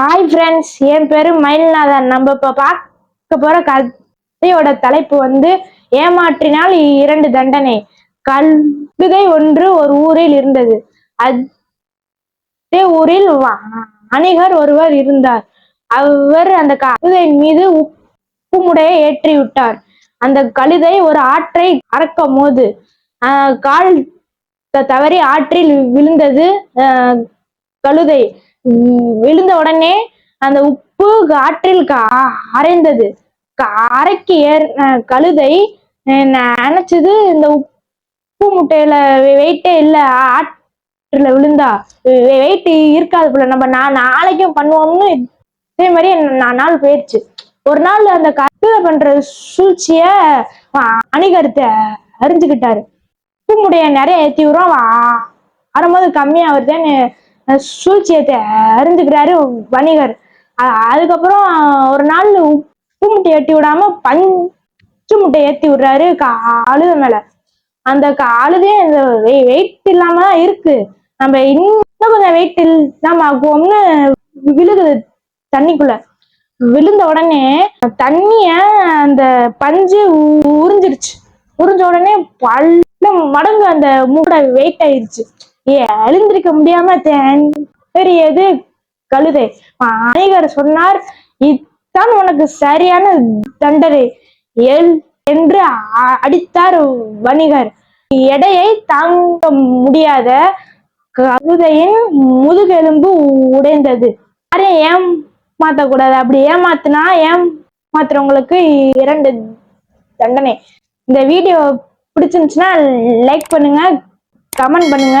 Hi friends என் பேரு மயில்நாதன். நம்ம இப்போ பார்க்க போகிற கதையோட தலைப்பு வந்து ஏமாற்றினால் இரண்டு தண்டனை. கழுதை ஒன்று ஒரு ஊரில் இருந்தது. அதே ஊரில் வ- வணிகர் ஒருவர் இருந்தார். அவர் அந்த கழுதையின் மீது உப்பு முடையை ஏற்றி விட்டார் அந்த கழுதை ஒரு ஆற்றை அறக்கும் போது கால் தவறி ஆற்றில் விழுந்தது கழுதை. விழுந்த உடனே அந்த உப்பு காற்றில் அரைந்தது. அரைக்கு ஏர் கழுதை நினைச்சது இந்த உப்பு முட்டையில வெயிட்டே இல்ல. ஆற்றுல விழுந்தா. வெயிட் இருக்காது போல. நம்ம நான் நாளைக்கும் பண்ணுவோம்னு இதே மாதிரி நான் நாள் போயிடுச்சு ஒரு நாள் அந்த கழுதை பண்ற சூழ்ச்சிய அணிகருத்த அறிஞ்சுக்கிட்டாரு. உப்பு முடைய நிறைய ஏத்தி விடுறோம். வரும்போது கம்மியா வருதுன்னு சூழ்ச்சியத்தை அறிஞ்சுக்கிறாரு வணிகர். அதுக்கப்புறம் ஒரு நாள் உப்பு முட்டை எட்டி விடாம பஞ்சு முட்டை ஏத்தி விடுறாரு அழுத மேல. அந்த அழுதே இந்த வெயிட் இல்லாம தான் இருக்கு. நம்ம இன்னும் கொஞ்சம் வெயிட் இல்லாம ஆக்குவோம்னு விழுகுது தண்ணிக்குள்ள. விழுந்த உடனே தண்ணிய அந்த பஞ்சு உறிஞ்சிருச்சு. உறிஞ்ச உடனே பல்ல மடங்கு அந்த மூட வெயிட் ஆயிடுச்சு எழுந்திருக்க முடியாம தெரியது கழுதை. அநேகர் சொன்னார் இதான் உனக்கு சரியான தண்டனை. எல் என்று அடித்தார் வணிகர். எடையை தாங்க முடியாத கழுதையின் முதுகெலும்பு உடைந்தது. யாரையும் ஏமாத்தக்கூடாது. அப்படி ஏமாத்துனா ஏமாத்துறவங்களுக்கு இரண்டு தண்டனை. இந்த வீடியோ பிடிச்சிருந்துச்சுன்னா லைக் பண்ணுங்க கமெண்ட் பண்ணுங்க.